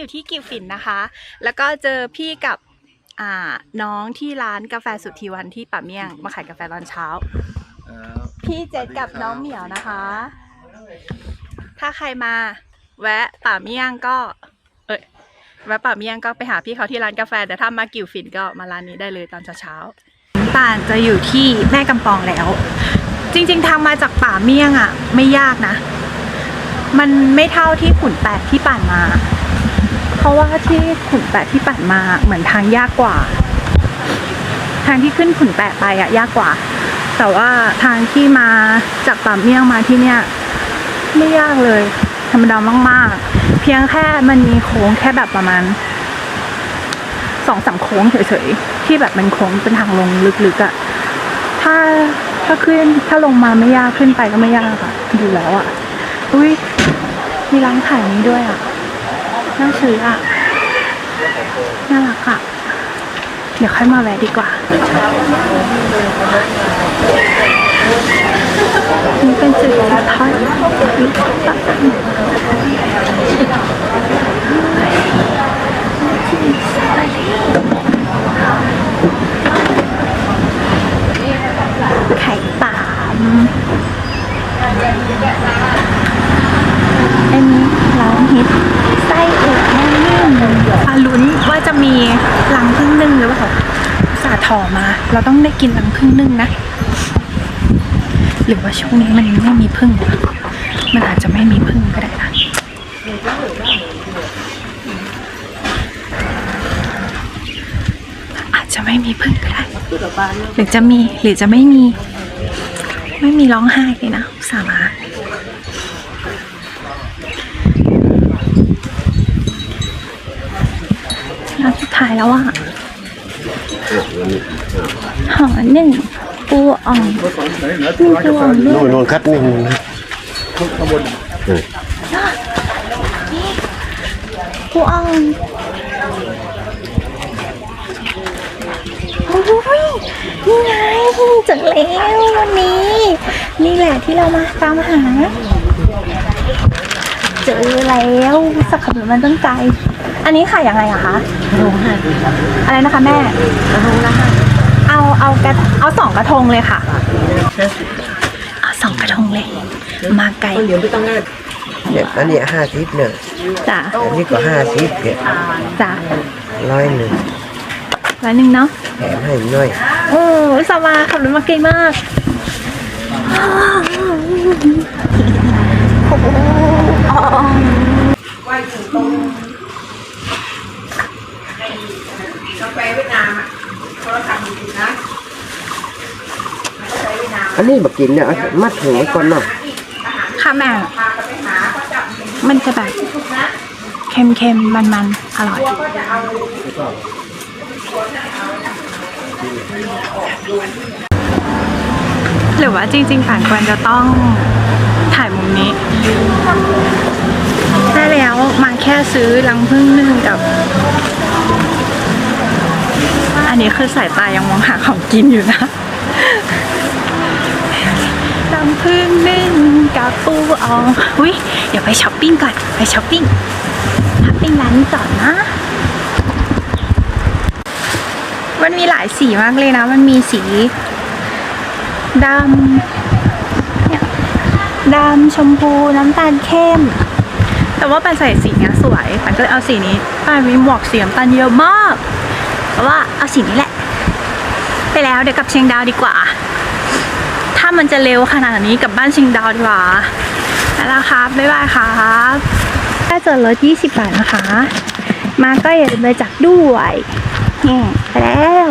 อยู่ที่กิวฝินนะคะ แล้วก็เจอพี่กับน้องที่ร้านกาแฟสุทธิวันที่ป่าเมี่ยง มาขายกาแฟตอนเช้า พี่เจษกับน้องเหมียวนะคะ ถ้าใครมาแวะป่าเมี่ยงก็ เอ้ยแวะป่าเมี่ยงก็ไปหาพี่เขาที่ร้านกาแฟ แต่ถ้ามากิวฝินก็มาร้านนี้ได้เลยตอนเช้าๆป่านจะอยู่ที่แม่กำปองแล้ว จริง ๆ ทางมาจากป่าเมี่ยงอะ ไม่ยากนะ มันไม่เท่าที่ขุนแปดที่ป่านมา เพราะว่าที่ขุนแปดที่ป่นมาเหมือนทางยากกว่า ทางที่ขึ้นขุนแปดไปอะยากกว่า แต่ว่าทางที่มาจากป่าเมี่ยงมาที่เนี่ยไม่ยากเลย ธรรมดามาก ๆ เพียงแค่มันมีโค้งแค่แบบประมาณสองสามโค้งเฉยๆที่แบบมันโค้งเป็นทางลงลึกๆอะถ้าถ้าขึ้นถ้าลงมาไม่ยากขึ้นไปก็ไม่ยากอะดูแล้วอะอุ้ยมีร้านขายนี้ด้วยอะ น่าซื้ออะน่ารักอะเดี๋ยวค่อยมาแวะดีกว่า นี่เป็นจุดที่ทอดลูกปัดไข่ปามอันนี้ร้านฮิตไส้เอกแน่นๆอาลุ้นว่าจะมีรังพึ่งนึ่งหรือเปล่า สาถอมา เราต้องได้กินรังพึ่งนึ่งนะ หรือว่าช่วงนี้มันไม่มีพึ่งวะมันอาจจะไม่มีพึ่งก็ได้นะอาจจะไม่มีพึ่งก็ได้ หรือจะมีหรือจะไม่มี ไม่มีร้องไห้เลยนะสามาร้าสุดท้ายแล้วอะ ห่อหนึ่งปูอ่องปูอ่องด้โน่วยนโน่นครับนี่นนะปูอ่องโอ้ยนี่ไงเจอแล้ววันนี้ นี่แหละที่เรามาตามหา เจอแล้วสักขับรถมันตั้งใจ อันนี้ขายยังไงอะคะกระทงห้าอะไรนะคะแม่กระทงละห้าเอาเอากระเอาสองกระทงเลยค่ะเอาสองกระทงเลย มาไกลเนี่ยอันนี้ห้าสิบเนี่ยจ้ะอันนี้ก็ห้าสิบเนี่ยจ้ะร้อยหนึ่งร้อยหนึ่งเนาะแถมให้หน่อยโอ้สบายขับรถมาไกลมากโอ้โหอ๋อ อันนี้บักกินเนี่ยเอามัดถุงไก่อนเนาะค่ะแม่ มันจะแบบเค็มๆ มันๆ อร่อย หรือว่าจริงๆป่านควรจะต้องถ่ายมุมนี้ ได้แล้วมาแค่ซื้อรังพึ่งนึ่งกับ อันนี้คือสายตายังมองหาของกินอยู่นะ รังพึ่งนึ่งกับปูอ่องอุ้ยเดี๋ยวไปช้อปปิ้งก่อน ไปช้อปปิ้งช้อปปิ้งร้านนี้ต่อนะ มันมีหลายสีมากเลยนะ มันมีสีดำดำชมพูน้ำตาลเข้ม แต่ว่าปันใส่สีเนี้ยสวยปันก็เลยเอาสีนี้ปันมีหมวกสีน้ำตาลเยอะมากแต่ว่าเอาสีนี้แหละ ไปแล้วเดี๋ยวกลับเชียงดาวดีกว่า มันจะเร็วขนาดนี้กับบ้านชิงดาวดีกว่าแล้วล่ะครับ บ๊ายบายครับถ้าเจอรถ20 บาทนะคะ มาก็อย่าลืมไปจักด้วยนี่ไปแล้ว